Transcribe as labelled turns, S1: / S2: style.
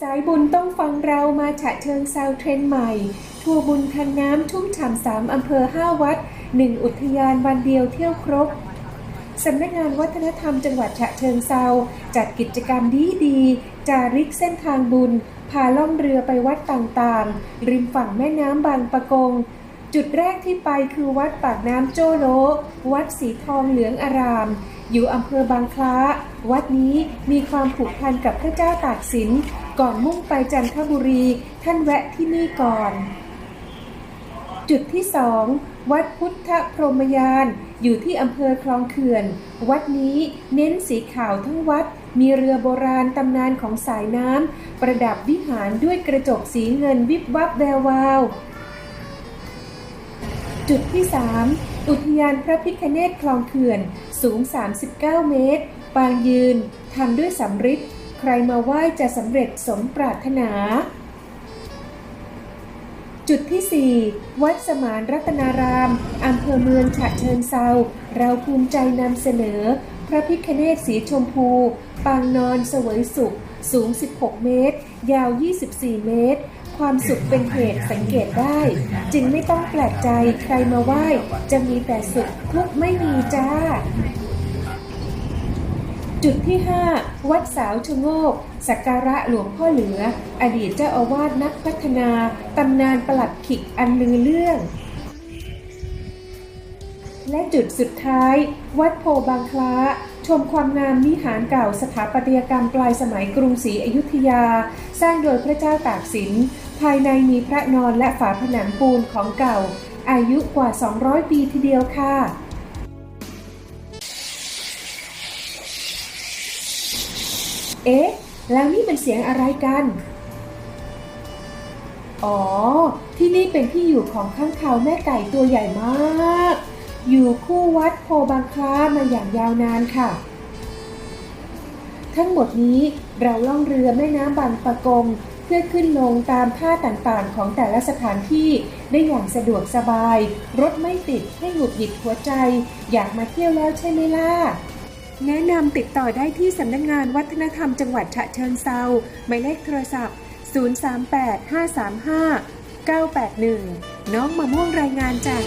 S1: สายบุญต้องฟังเรามาฉะเชิงเซาเทรนใหม่ ทัวร์บุญทันน้ำชุ่มฉ่ำสามอำเภอ5วัด1อุทยานวันเดียวเที่ยวครบสำนักงานวัฒนธรรมจังหวัดฉะเชิงเซาจัดกิจกรรมดีดีๆจาริกเส้นทางบุญ พาล่องเรือไปวัดต่างๆ ริมฝั่งแม่น้ำบางปะกง จุดแรกที่ไปคือวัดปากน้ำโจโล วัดสีทองเหลืองอาราม อยู่อำเภอบางคล้า วัดนี้มีความผูกพันกับพระเจ้าตากสิน ก่อนมุ่งไปจันทบุรี ท่านแวะที่นี่ก่อน จุดที่สองวัดพุทธพรหมยาน อยู่ที่อำเภอคลองเขื่อน วัดนี้เน้นสีขาวทั้งวัด มีเรือโบราณตำนานของสายน้ำประดับวิหารด้วยกระจกสีเงินวิบวับแวววาว จุดที่ 3 อุทยานพระพิคเนตคลองเขื่อน สูง 39 เมตร ปางยืนทำด้วยสำริดใครมาไหว้จะสำเร็จสมปรารถนา จุดที่ 4 วัดสมานรัตนารามอำเภอเมืองฉะเชิงเซาเราภูมิใจนำเสนอ พระพิคเนตสีชมพู ปางนอนเสวยสุข สูง 16 เมตร ยาว 24 เมตร ความสุขเป็นเหตุสังเกตได้ จึงไม่ต้องแปลกใจใครมาไหว้ จะมีแต่สุขทุกไม่มีจ้า จุดที่ 5 วัดสาวชะโงก สักการะหลวงพ่อเหลือ อดีตเจ้าอาวาสนักพัฒนา ตำนานประหลัดขิกอันลือเรื่อง และจุดสุดท้าย วัดโพบางคล้า ชมความงามวิหารเก่าสถาปัตยกรรมปลายสมัยกรุงศรีอยุธยา สร้างโดยพระเจ้าตากสิน ภายในมีพระนอนและฝาผนังปูนของเก่า อายุกว่า 200 ปีทีเดียวค่ะเอ๊ะ แล้วนี่เป็นเสียงอะไรกัน อ๋อ ที่นี่เป็นที่อยู่ของข้างคาวแม่ไก่ตัวใหญ่มาก อยู่คู่วัดโพบางคล้ามาอย่างยาวนานค่ะ ทั้งหมดนี้เราล่องเรือแม่น้ำบางปะกง เพื่อขึ้นลงตามท่าต่างๆ ของแต่ละสถานที่ได้อย่างสะดวกสบาย รถไม่ติดให้หงุดหงิดหัวใจ อยากมาเที่ยวแล้วใช่ไหมล่ะแนะนำติดต่อได้ที่สำนักงงานวัฒนธรรมจังหวัดฉะเชิงเซาหมายเลขโทรศัพท์ 038 535 981 น้องมะม่วงรายงานจาก